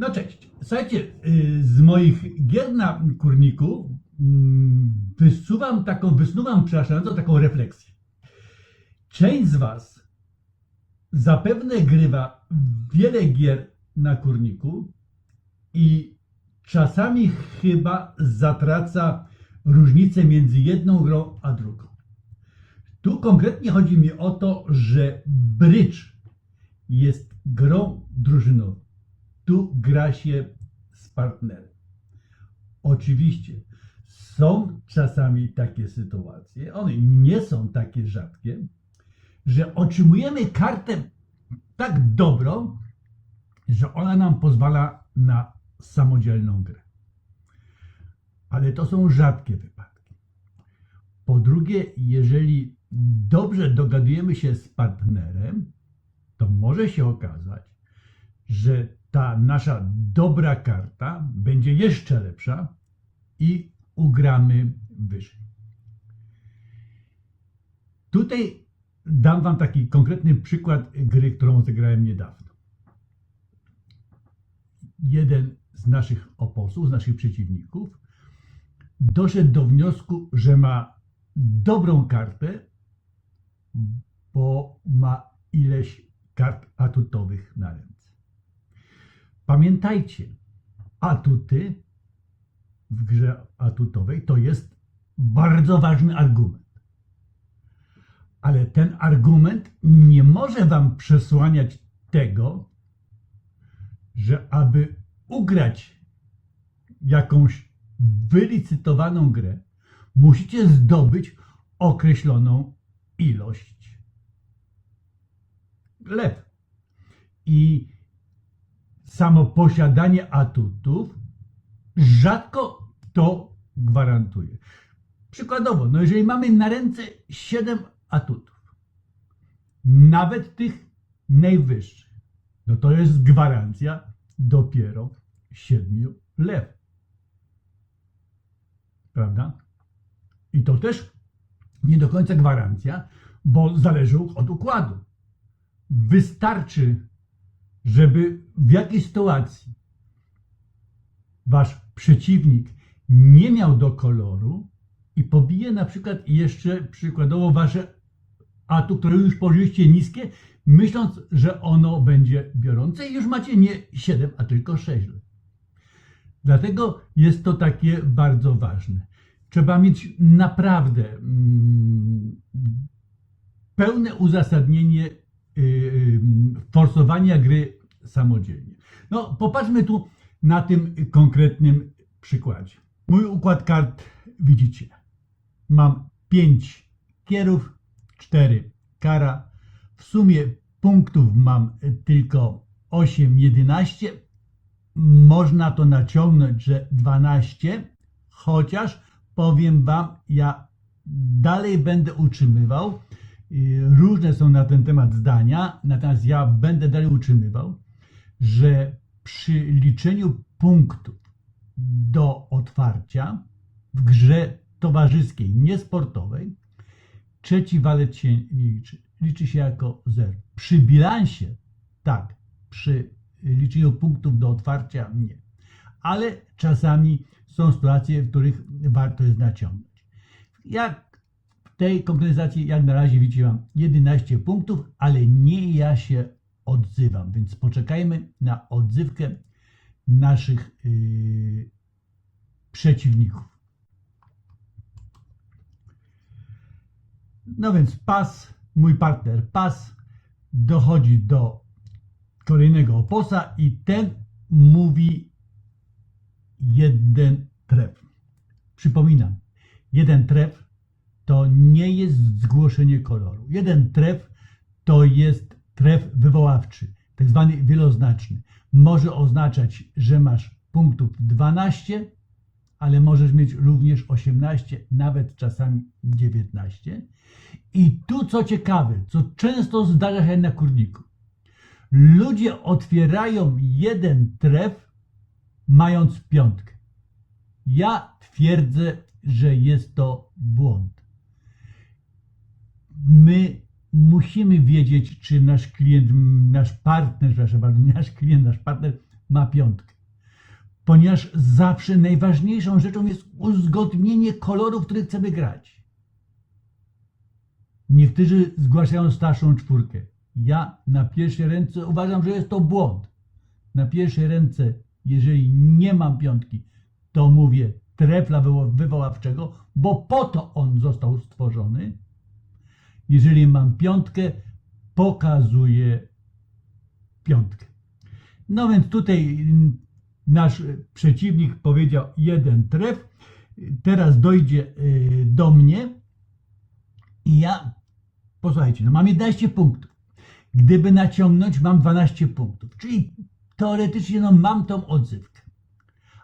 No cześć. Słuchajcie, y, z moich gier na kurniku mm, wysuwam taką, wysnuwam, przepraszam, taką refleksję. Część z Was zapewne grywa wiele gier na kurniku i czasami chyba zatraca różnicę między jedną grą a drugą. Tu konkretnie chodzi mi o to, że brycz jest grą drużynową. Tu gra się z partnerem. Oczywiście są czasami takie sytuacje, one nie są takie rzadkie, że otrzymujemy kartę tak dobrą, że ona nam pozwala na samodzielną grę. Ale to są rzadkie wypadki. Po drugie, jeżeli dobrze dogadujemy się z partnerem, to może się okazać, że ta nasza dobra karta będzie jeszcze lepsza i ugramy wyżej. Tutaj dam Wam taki konkretny przykład gry, którą zagrałem niedawno. Jeden z naszych oposów, z naszych przeciwników, doszedł do wniosku, że ma dobrą kartę, bo ma ileś kart atutowych na ręce. Pamiętajcie, atuty w grze atutowej to jest bardzo ważny argument. Ale ten argument nie może wam przesłaniać tego, że aby ugrać jakąś wylicytowaną grę, musicie zdobyć określoną ilość lew. I samo posiadanie atutów rzadko to gwarantuje. Przykładowo, no jeżeli mamy na ręce 7 atutów, nawet tych najwyższych, no to jest gwarancja dopiero 7 lew. Prawda? I to też nie do końca gwarancja, bo zależy od układu. Wystarczy, żeby w jakiejś sytuacji wasz przeciwnik nie miał do koloru i pobije na przykład jeszcze przykładowo wasze atu, które już położyliście niskie, myśląc, że ono będzie biorące i już macie nie 7, a tylko 6. Dlatego jest to takie bardzo ważne. Trzeba mieć naprawdę mm, pełne uzasadnienie forsowania gry samodzielnie. No, popatrzmy tu na tym konkretnym przykładzie. Mój układ kart widzicie. Mam 5 kierów, 4 kara. W sumie punktów mam tylko 8, 11. Można to naciągnąć, że 12, chociaż powiem Wam, ja dalej będę utrzymywał. Różne są na ten temat zdania, natomiast ja będę dalej utrzymywał, że przy liczeniu punktów do otwarcia w grze towarzyskiej, niesportowej, trzeci walet się nie liczy. Liczy się jako zero. Przy bilansie, tak, przy liczeniu punktów do otwarcia nie. Ale czasami są sytuacje, w których warto jest naciągnąć. Jak w tej konkretyzacji, jak na razie widzicie, mam 11 punktów, ale nie ja się odzywam, więc poczekajmy na odzywkę naszych yy, przeciwników. No więc pas, mój partner pas dochodzi do kolejnego oposa i ten mówi jeden tref. Przypominam, jeden tref to nie jest zgłoszenie koloru. Jeden tref to jest tref wywoławczy, tak zwany wieloznaczny. Może oznaczać, że masz punktów 12, ale możesz mieć również 18, nawet czasami 19. I tu co ciekawe, co często zdarza się na kurniku. Ludzie otwierają jeden tref, mając piątkę. Ja twierdzę, że jest to błąd. My musimy wiedzieć, czy nasz klient, nasz partner, przepraszam bardzo, nasz klient, nasz partner ma piątkę. Ponieważ zawsze najważniejszą rzeczą jest uzgodnienie kolorów, w chcemy grać. Niektórzy zgłaszają starszą czwórkę. Ja na pierwszej ręce uważam, że jest to błąd. Na pierwszej ręce, jeżeli nie mam piątki, to mówię trefla wywo- wywoławczego, bo po to on został stworzony. Jeżeli mam piątkę, pokazuję piątkę. No więc tutaj mm, nasz y, przeciwnik powiedział jeden tref. Teraz dojdzie y, do mnie i ja, posłuchajcie, no mam 11 punktów. Gdyby naciągnąć, mam 12 punktów. Czyli teoretycznie no, mam tą odzywkę.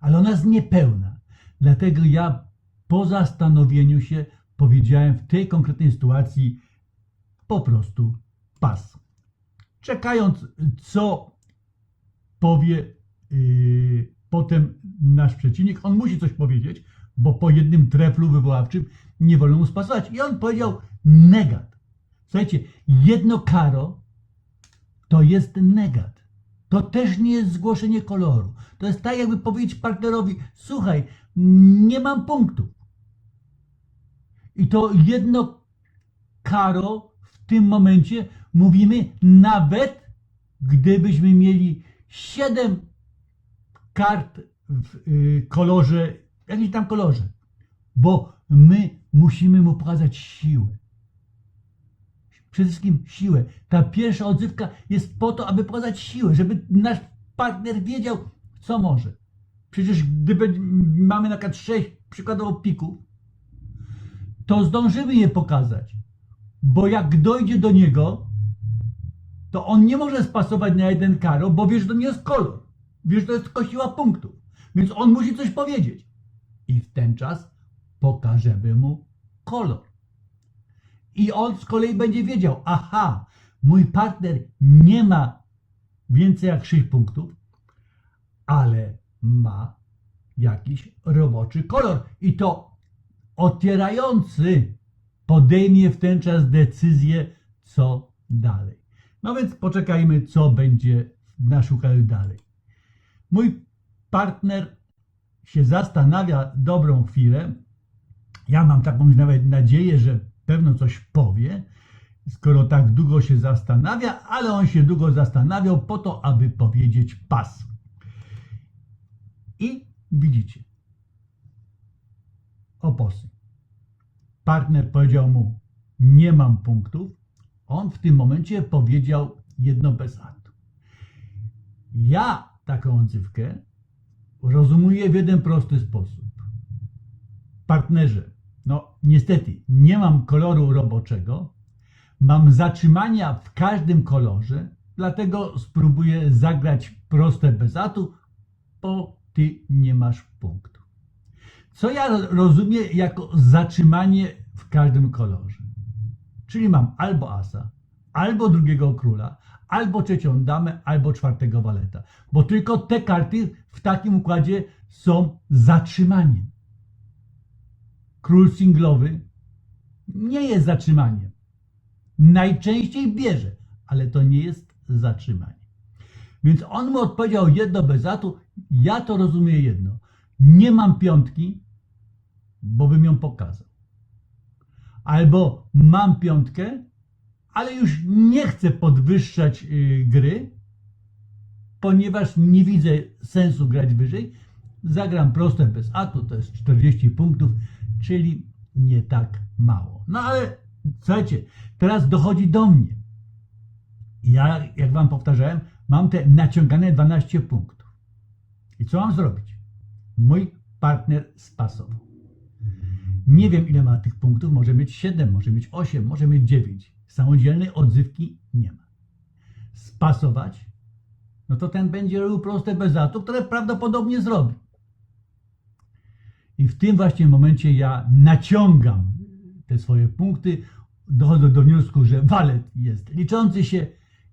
Ale ona jest niepełna. Dlatego ja po zastanowieniu się powiedziałem w tej konkretnej sytuacji po prostu pas. Czekając, co powie yy, potem nasz przeciwnik, on musi coś powiedzieć, bo po jednym treflu wywoławczym nie wolno mu spasować. I on powiedział negat. Słuchajcie, jedno karo to jest negat. To też nie jest zgłoszenie koloru. To jest tak, jakby powiedzieć partnerowi: Słuchaj, nie mam punktów. I to jedno karo w tym momencie mówimy, nawet gdybyśmy mieli 7 kart w y, kolorze, jakimś tam kolorze, bo my musimy mu pokazać siłę. Przede wszystkim siłę. Ta pierwsza odzywka jest po to, aby pokazać siłę, żeby nasz partner wiedział, co może. Przecież gdyby mamy na przykład 6 przykładowo pików, to zdążymy je pokazać. Bo jak dojdzie do niego, to on nie może spasować na jeden karo, bo wie, że to nie jest kolor. Wie, że to jest tylko siła punktów. Więc on musi coś powiedzieć. I w ten czas pokażemy mu kolor. I on z kolei będzie wiedział, aha, mój partner nie ma więcej jak 6 punktów, ale ma jakiś roboczy kolor. I to otwierający podejmie w ten czas decyzję, co dalej. No więc poczekajmy, co będzie na szukaniu dalej. Mój partner się zastanawia dobrą chwilę. Ja mam taką nawet nadzieję, że pewno coś powie, skoro tak długo się zastanawia, ale on się długo zastanawiał po to, aby powiedzieć pas. I widzicie, oposy. Partner powiedział mu, nie mam punktów. On w tym momencie powiedział jedno bez aktu. Ja taką odzywkę rozumuję w jeden prosty sposób. Partnerze, no niestety nie mam koloru roboczego, mam zatrzymania w każdym kolorze, dlatego spróbuję zagrać proste bez atu, bo ty nie masz punktu. Co ja rozumiem jako zatrzymanie w każdym kolorze? Czyli mam albo asa, albo drugiego króla, albo trzecią damę, albo czwartego waleta. Bo tylko te karty w takim układzie są zatrzymaniem. Król singlowy nie jest zatrzymaniem. Najczęściej bierze, ale to nie jest zatrzymanie. Więc on mu odpowiedział jedno bez atu. Ja to rozumiem jedno. Nie mam piątki, bo bym ją pokazał. Albo mam piątkę, ale już nie chcę podwyższać y, gry, ponieważ nie widzę sensu grać wyżej. Zagram proste bez atu, to jest 40 punktów, czyli nie tak mało. No ale słuchajcie, teraz dochodzi do mnie. Ja, jak wam powtarzałem, mam te naciągane 12 punktów. I co mam zrobić? Mój partner spasował. Nie wiem, ile ma tych punktów. Może mieć 7, może mieć 8, może mieć 9. Samodzielnej odzywki nie ma. Spasować, no to ten będzie robił proste bez atu, które prawdopodobnie zrobi. I w tym właśnie momencie ja naciągam te swoje punkty, dochodzę do wniosku, że walet jest liczący się.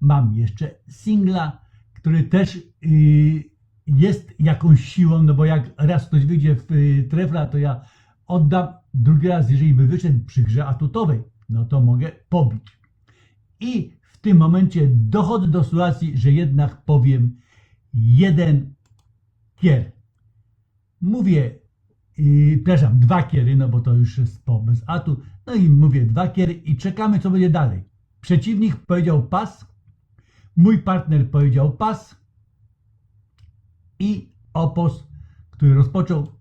Mam jeszcze singla, który też yy, jest jakąś siłą, no bo jak raz ktoś wyjdzie w yy, trefla, to ja oddam. Drugi raz, jeżeli by wyszedł przy grze atutowej, no to mogę pobić. I w tym momencie dochodzę do sytuacji, że jednak powiem jeden kier. Mówię, yy, przepraszam, dwa kiery, no bo to już jest po bez atu. No i mówię dwa kiery i czekamy, co będzie dalej. Przeciwnik powiedział pas, mój partner powiedział pas i opos, który rozpoczął,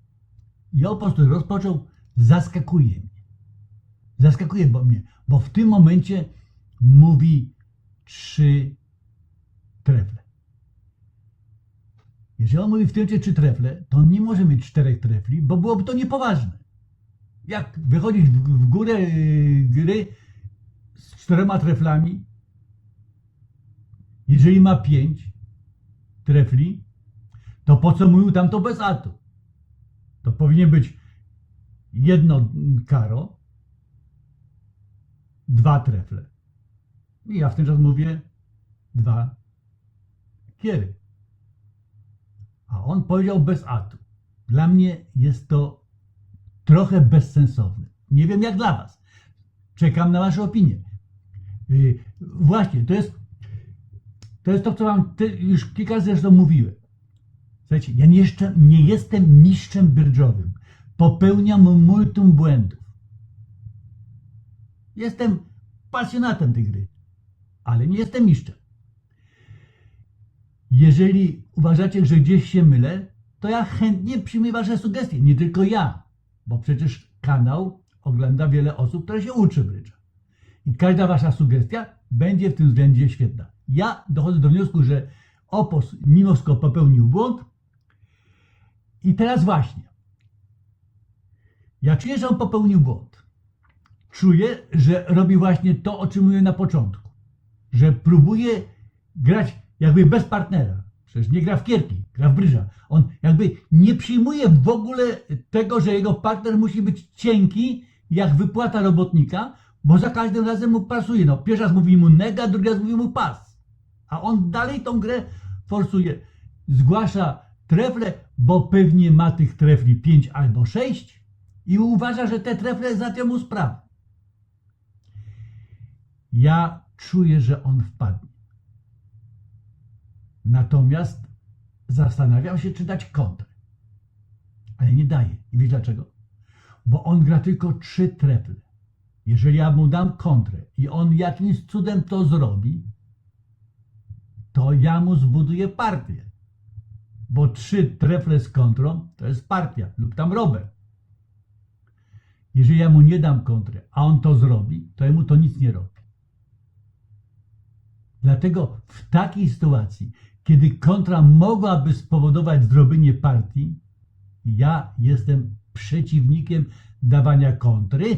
i opos, który rozpoczął, zaskakuje mnie. Zaskakuje mnie, bo w tym momencie mówi trzy trefle. Jeżeli on mówi w momencie trzy trefle, to on nie może mieć czterech trefli, bo byłoby to niepoważne. Jak wychodzić w, górę yy, gry z czterema treflami, jeżeli ma pięć trefli, to po co mówił tam to bez atu? To powinien być jedno karo, dwa trefle. I ja w ten czas mówię dwa kiery. A on powiedział bez atu. Dla mnie jest to trochę bezsensowne. Nie wiem jak dla Was. Czekam na Wasze opinie. Yy, właśnie, to jest, to jest to, co Wam już kilka razy zresztą mówiłem. Słuchajcie, ja nie, jeszcze, nie jestem mistrzem byrżowym. Popełniam multum błędów. Jestem pasjonatem tej gry, ale nie jestem mistrzem. Jeżeli uważacie, że gdzieś się mylę, to ja chętnie przyjmuję Wasze sugestie. Nie tylko ja, bo przecież kanał ogląda wiele osób, które się uczy brydża. I każda Wasza sugestia będzie w tym względzie świetna. Ja dochodzę do wniosku, że opos mimo wszystko popełnił błąd. I teraz właśnie. Ja czuję, że on popełnił błąd. Czuję, że robi właśnie to, o czym mówiłem na początku. Że próbuje grać jakby bez partnera. Przecież nie gra w kierki, gra w brydża. On jakby nie przyjmuje w ogóle tego, że jego partner musi być cienki, jak wypłata robotnika, bo za każdym razem mu pasuje. No, pierwszy raz mówi mu nega, drugi raz mówi mu pas. A on dalej tą grę forsuje. Zgłasza trefle, bo pewnie ma tych trefli 5 albo 6 i uważa, że te trefle załatwią mu sprawę. Ja czuję, że on wpadnie. Natomiast zastanawiam się, czy dać kontrę. Ale nie daje. I wiesz dlaczego? Bo on gra tylko trzy trefle. Jeżeli ja mu dam kontrę i on jakimś cudem to zrobi, to ja mu zbuduję partię. Bo trzy trefle z kontrą to jest partia lub tam rower. Jeżeli ja mu nie dam kontry, a on to zrobi, to jemu to nic nie robi. Dlatego w takiej sytuacji, kiedy kontra mogłaby spowodować zrobienie partii, ja jestem przeciwnikiem dawania kontry,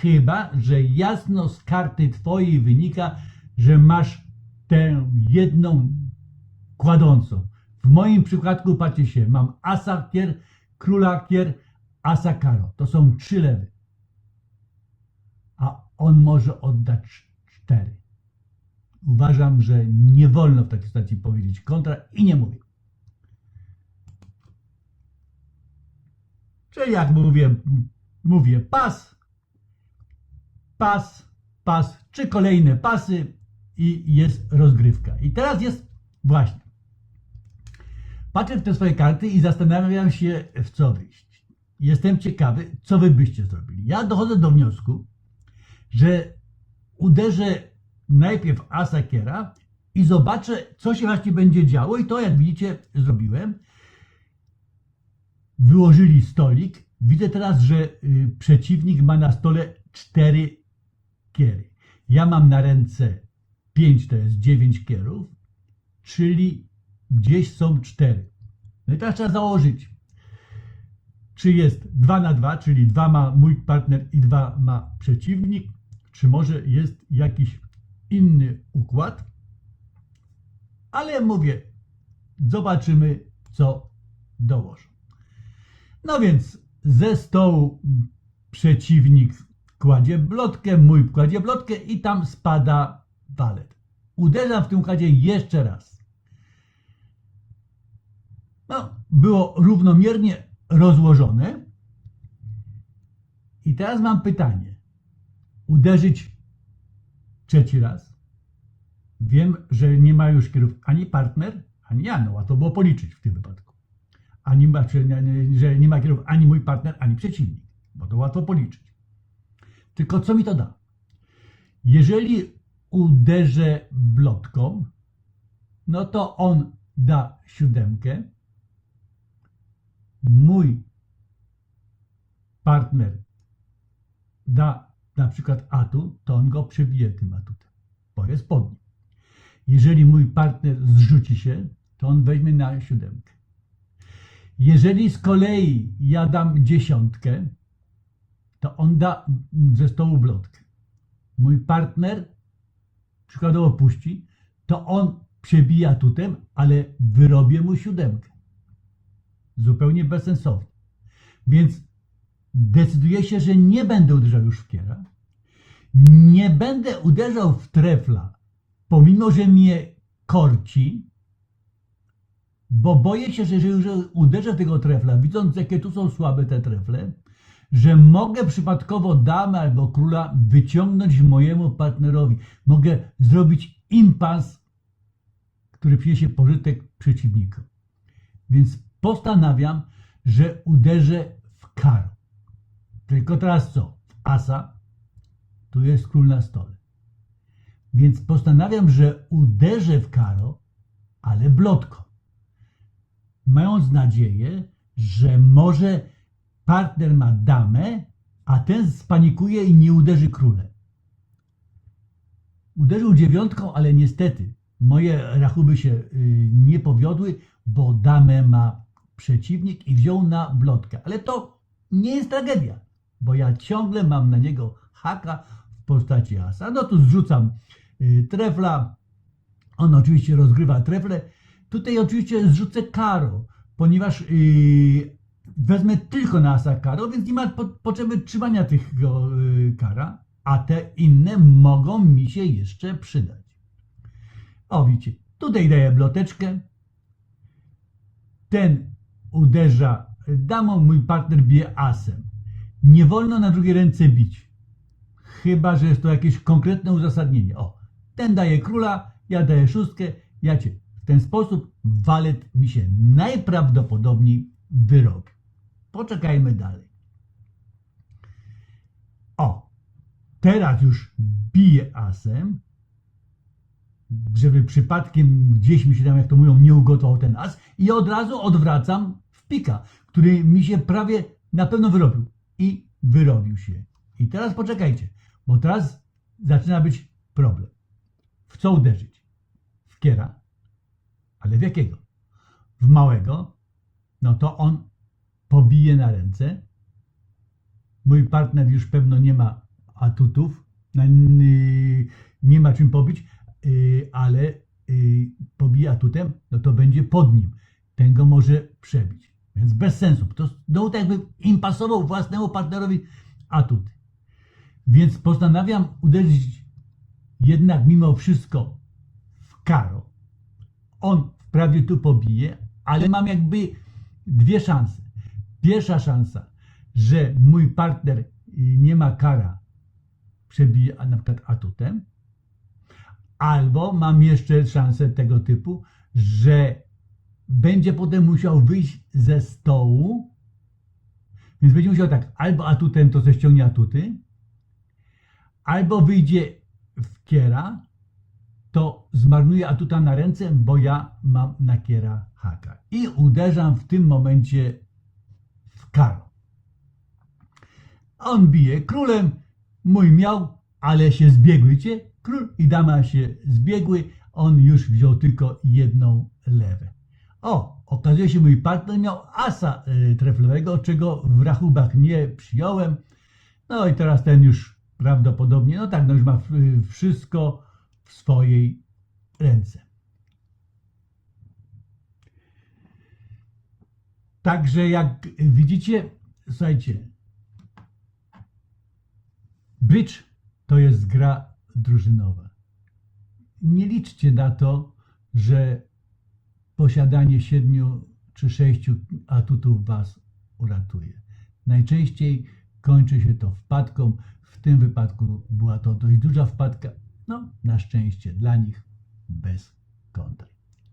chyba że jasno z karty twojej wynika, że masz tę jedną kładącą. W moim przypadku, patrzcie się, mam asa kier, króla kier, asa karo. To są trzy lewy. A on może oddać cztery. Uważam, że nie wolno w takiej sytuacji powiedzieć kontra i nie mówię. Czyli jak mówię, mówię pas, pas, pas, czy kolejne pasy i jest rozgrywka. I teraz jest właśnie. Patrzę w te swoje karty i zastanawiam się, w co wyjść. Jestem ciekawy, co wy byście zrobili. Ja dochodzę do wniosku, że uderzę najpierw asakiera i zobaczę, co się właśnie będzie działo. I to, jak widzicie, zrobiłem. Wyłożyli stolik. Widzę teraz, że y, przeciwnik ma na stole cztery kiery. Ja mam na ręce pięć, to jest dziewięć kierów, czyli gdzieś są cztery. No i teraz trzeba założyć, czy jest 2 na 2, czyli dwa ma mój partner i dwa ma przeciwnik, czy może jest jakiś inny układ. Ale mówię, zobaczymy, co dołożą. No więc ze stołu przeciwnik kładzie blotkę, mój kładzie blotkę i tam spada walet. Uderzam w tym układzie jeszcze raz. No, było równomiernie rozłożone. I teraz mam pytanie. Uderzyć trzeci raz? Wiem, że nie ma już kierów ani partner, Ani ja, no łatwo było policzyć w tym wypadku. Ani że nie ma kierów ani mój partner, ani przeciwnik, bo to łatwo policzyć. Tylko co mi to da? Jeżeli uderzę blotką, no to on da siódemkę, mój partner da na przykład atut, to on go przebije tym atutem, bo jest pod nim. Jeżeli mój partner zrzuci się, to on weźmie na siódemkę. Jeżeli z kolei ja dam dziesiątkę, to on da ze stołu blotkę. Mój partner przykładowo puści, to on przebija atutem, ale wyrobię mu siódemkę. Zupełnie bezsensownie. Więc decyduję się, że nie będę uderzał już w kiera. Nie będę uderzał w trefla, pomimo że mnie korci, bo boję się, że jeżeli uderzę tego trefla, widząc jakie tu są słabe te trefle, że mogę przypadkowo damę albo króla wyciągnąć mojemu partnerowi. Mogę zrobić impas, który przyniesie pożytek przeciwnikom. Więc postanawiam, że uderzę w karo. Tylko teraz co? W asa tu jest król na stole. Więc postanawiam, że uderzę w karo, ale blotką. Mając nadzieję, że może partner ma damę, a ten spanikuje i nie uderzy królem. Uderzył dziewiątką, ale niestety moje rachuby się y, nie powiodły, bo damę ma przeciwnik i wziął na blotkę. Ale to nie jest tragedia, bo ja ciągle mam na niego haka w postaci asa. No tu zrzucam y, trefla, on oczywiście rozgrywa trefle. Tutaj oczywiście zrzucę karo, ponieważ yy, wezmę tylko na asa karo, więc nie ma po, potrzeby trzymania tych kara, a te inne mogą mi się jeszcze przydać. O widzicie, tutaj daję bloteczkę, ten uderza damą, mój partner bije asem. Nie wolno na drugiej ręce bić, chyba że jest to jakieś konkretne uzasadnienie. O, ten daje króla, ja daję szóstkę, ja cię. W ten sposób walet mi się najprawdopodobniej wyrobi. Poczekajmy dalej. O, teraz już biję asem, żeby przypadkiem gdzieś mi się tam, jak to mówią, nie ugotował ten as i od razu odwracam w pika, który mi się prawie na pewno wyrobił. I wyrobił się. I teraz poczekajcie, bo teraz zaczyna być problem. W co uderzyć? W kiera, ale w jakiego? W małego, no to on pobije na ręce. Mój partner już pewno nie ma atutów, nie ma czym pobić, ale yy, pobije atutem, no to będzie pod nim. Ten go może przebić. Więc bez sensu. To no, tak jakby impasował własnemu partnerowi atuty. Więc postanawiam uderzyć jednak mimo wszystko w karo. On wprawdzie tu pobije, ale mam jakby dwie szanse. Pierwsza szansa, że mój partner y, nie ma kara, przebije na przykład atutem, albo mam jeszcze szansę tego typu, że będzie potem musiał wyjść ze stołu, więc będzie musiał tak, albo atutem to ze ściągnie atuty, albo wyjdzie w kiera, to zmarnuję atuta na ręce, bo ja mam na kiera haka. I uderzam w tym momencie w karo. On bije królem, mój miał, ale się zbiegły. Król i dama się zbiegły, on już wziął tylko jedną lewę. O, okazuje się, mój partner miał asa y, treflowego, czego w rachubach nie przyjąłem. No i teraz ten już prawdopodobnie, no tak, no już ma wszystko w swojej ręce. Także jak widzicie, słuchajcie, bridge to jest gra drużynowa. Nie liczcie na to, że posiadanie siedmiu czy sześciu atutów was uratuje. Najczęściej kończy się to wpadką. W tym wypadku była to dość duża wpadka. No, na szczęście dla nich bez kontry.